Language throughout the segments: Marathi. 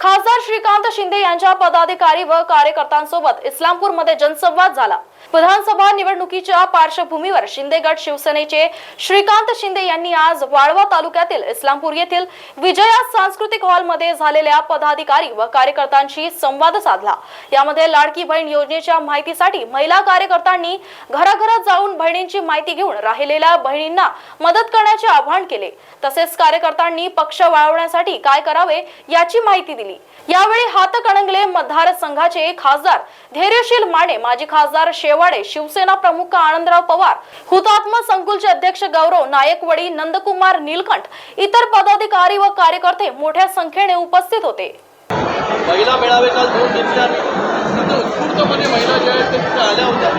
खासदार श्रीकांत शिंदे यांच्या पदाधिकारी व कार्यकर्त्यांसोबत इस्लामपूरमध्ये जनसंवाद झाला. विधानसभा निवडणुकीच्या पार्श्वभूमीवर शिंदे गट शिवसेनेचे श्रीकांत शिंदे यांनी आज वाळवा तालुक्यातील इस्लामपूर येथील विजया सांस्कृतिक हॉलमध्ये झालेल्या पदाधिकारी व कार्यकर्त्यांशी संवाद साधला. यामध्ये लाडकी बहीण योजनेच्या माहितीसाठी महिला कार्यकर्त्यांनी घराघरात जाऊन बहिणींची माहिती घेऊन राहिलेल्या बहिणींना मदत करण्याचे आवाहन केले. तसेच कार्यकर्त्यांनी पक्ष वाढवण्यासाठी काय करावे याची माहिती दिली. केली. यावेळी हातकणंगले मतदार संघाचे खासदार धैर्यशील माने माजी खासदार शेवाडे शिवसेना प्रमुख आनंदराव पवार हुतात्मा संकुलचे अध्यक्ष गौरव नायकवडी नंदकुमार नीलकंठ इतर पदाधिकारी व कार्यकर्ते मोठ्या संख्येने उपस्थित होते. महिला मेळावे काल दोन घेतले उत्स्फूर्तपणे महिला ज्या आहेत त्या तिथे आल्या होत्या.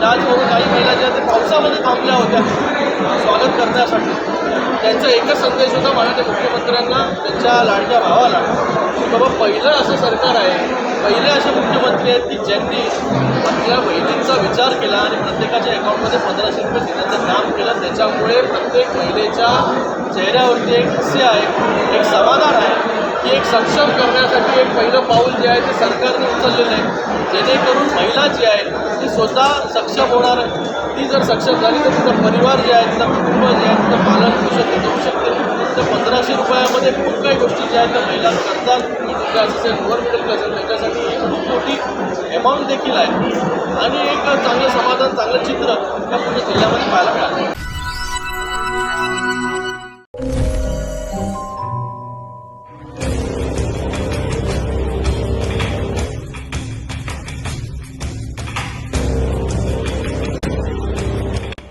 त्याचबरोबर काही महिला ज्या आहेत पावसामध्ये थांबल्या होत्या. स्वागत करण्यासाठी. त्यांचा एकच संदेश होता माननीय मुख्यमंत्र्यांना त्यांच्या लाडक्या भावाला की बाबा पहिलं असं सरकार आहे पहिले असे मुख्यमंत्री आहेत की ज्यांनी आपल्या बहिणींचा विचार केला आणि प्रत्येकाच्या अकाउंटमध्ये पंधराशे रुपये देण्याचं काम केलं त्याच्यामुळे प्रत्येक महिलेच्या चेहऱ्यावरती एक हास्य आहे एक समाधान आहे की एक सक्षम करण्यासाठी एक पहिलं पाऊल जे आहे ते सरकारने उचललेलं आहे. जेणेकरून महिला जी आहे ती स्वतः सक्षम होणार ती जर सक्षम झाली तर तिचा परिवार जे आहे तिचा कुटुंब जे आहे तिचं पालन पोषण ती करू शकते. तर पंधराशे रुपयामध्ये खूप काही गोष्टी ज्या आहेत त्या महिला करतात. मिडल क्लास असेल लोअर मिडल क्लास असेल त्याच्यासाठी एक खूप मोठी अमाऊंट देखील आहे. आणि एक चांगलं समाधान चांगलं चित्र या पुणे जिल्ह्यामध्ये पाहायला मिळालं.